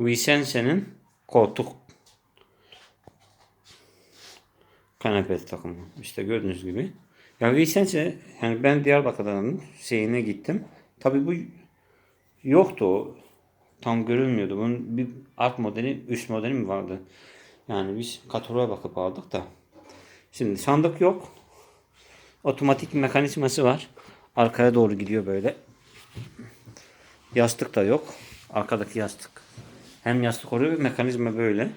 Vicense'nin koltuk kanepe takımı. İşte gördüğünüz gibi. Ya Vicense yani ben Diyarbakır'dan şeyine gittim. Tabii bu yoktu. Tam görülmüyordu. Bunun bir alt modeli, üst modeli mi vardı? Yani biz kataloğa bakıp aldık da. Şimdi sandık yok. Otomatik mekanizması var. Arkaya doğru gidiyor böyle. Yastık da yok. Arkadaki yastık. Hem yastık oluyor ve mekanizma böyle.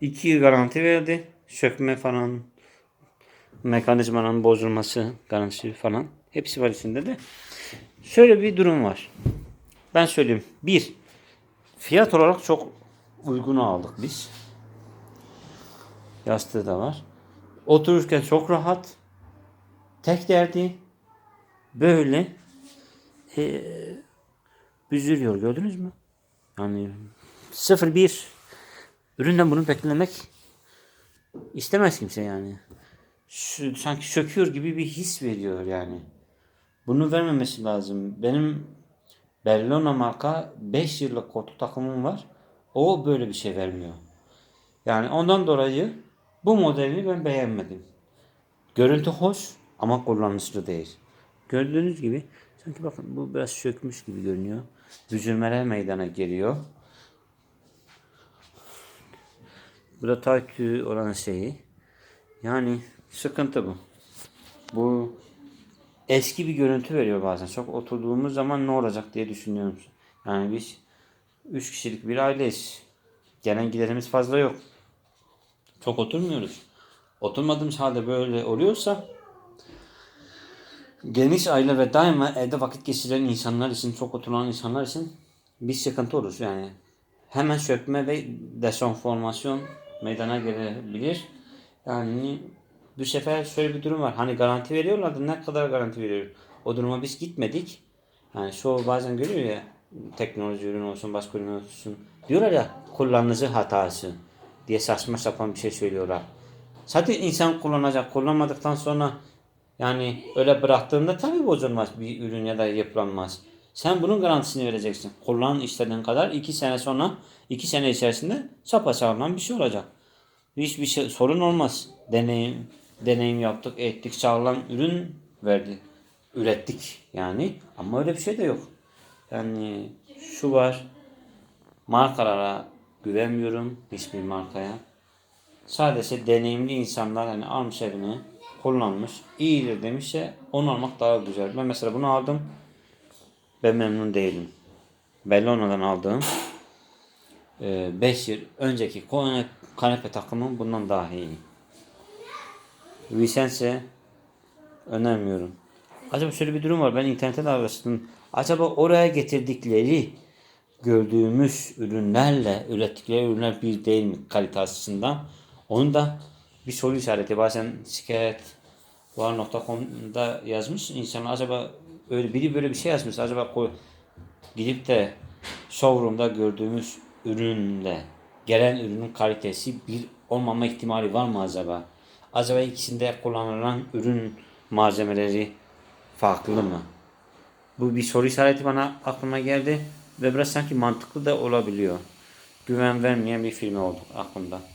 2 yıl garanti verdi. Sökme falan mekanizmanın bozulması garantisi falan. Hepsi var içinde de. Şöyle bir durum var. Ben söyleyeyim. Bir, fiyat olarak çok uygun aldık biz. Yastığı da var. Otururken çok rahat. Tek derdi böyle eee büzülüyor gördünüz mü? Yani 0-1 üründen bunu beklemek istemez kimse yani. Şu, sanki söküyor gibi bir his veriyor yani. Bunu vermemesi lazım. Benim Bellona marka 5 yıllık koltuk takımım var. O böyle bir şey vermiyor. Yani ondan dolayı bu modeli ben beğenmedim. Görüntü hoş ama kullanışlı değil. Gördüğünüz gibi sanki bakın bu biraz sökmüş gibi görünüyor. Büzülmeler meydana geliyor. Bu da takü olan şeyi. Yani sıkıntı bu. Bu eski bir görüntü veriyor bazen. Çok oturduğumuz zaman ne olacak diye düşünüyorum. Yani biz 3 kişilik bir aileyiz. Gelen giderimiz fazla yok. Çok oturmuyoruz. Oturmadığımız halde böyle oluyorsa geniş aile ve daima evde vakit geçiren insanlar için, çok oturan insanlar için bir sıkıntı olur. Yani hemen çökme ve desenformasyon meydana gelebilir. Yani bu sefer şöyle bir durum var. Hani garanti veriyorlardı. Ne kadar garanti veriyor? O duruma biz gitmedik. Yani şu bazen görüyor ya teknoloji ürünü olsun, başka ürün olsun. Diyorlar ya kullanıcı hatası diye saçma sapan bir şey söylüyorlar. Zaten insan kullanacak. Kullanmadıktan sonra yani öyle bıraktığında tabii bozulmaz bir ürün ya da yapılanmaz. Sen bunun garantisini vereceksin. Kullan istediğin kadar iki sene sonra iki sene içerisinde sapasağlam bir şey olacak. Hiçbir şey, sorun olmaz. Deneyim deneyim yaptık, ettik, sağlam ürün verdi. Ürettik yani. Ama öyle bir şey de yok. Yani şu var. Markalara güvenmiyorum. Hiçbir markaya. Sadece deneyimli insanlar hani almış evine kullanmış. iyidir demişse onu almak daha güzel. Ben mesela bunu aldım. Ben memnun değilim. Bellona'dan aldığım 5 yıl önceki kone- kanepe takımım bundan daha iyi. Vicense önermiyorum. Acaba şöyle bir durum var. Ben internette de araştırdım. Acaba oraya getirdikleri gördüğümüz ürünlerle ürettikleri ürünler bir değil mi kalite açısından? Onu da bir soru işareti. Bazen şikayet var.com'da yazmış. İnsanlar acaba öyle biri böyle bir şey yazmış. Acaba koy, gidip de showroom'da gördüğümüz ürünle gelen ürünün kalitesi bir olmama ihtimali var mı acaba? Acaba ikisinde kullanılan ürün malzemeleri farklı mı? Bu bir soru işareti bana aklıma geldi ve biraz sanki mantıklı da olabiliyor. Güven vermeyen bir film oldu aklımda.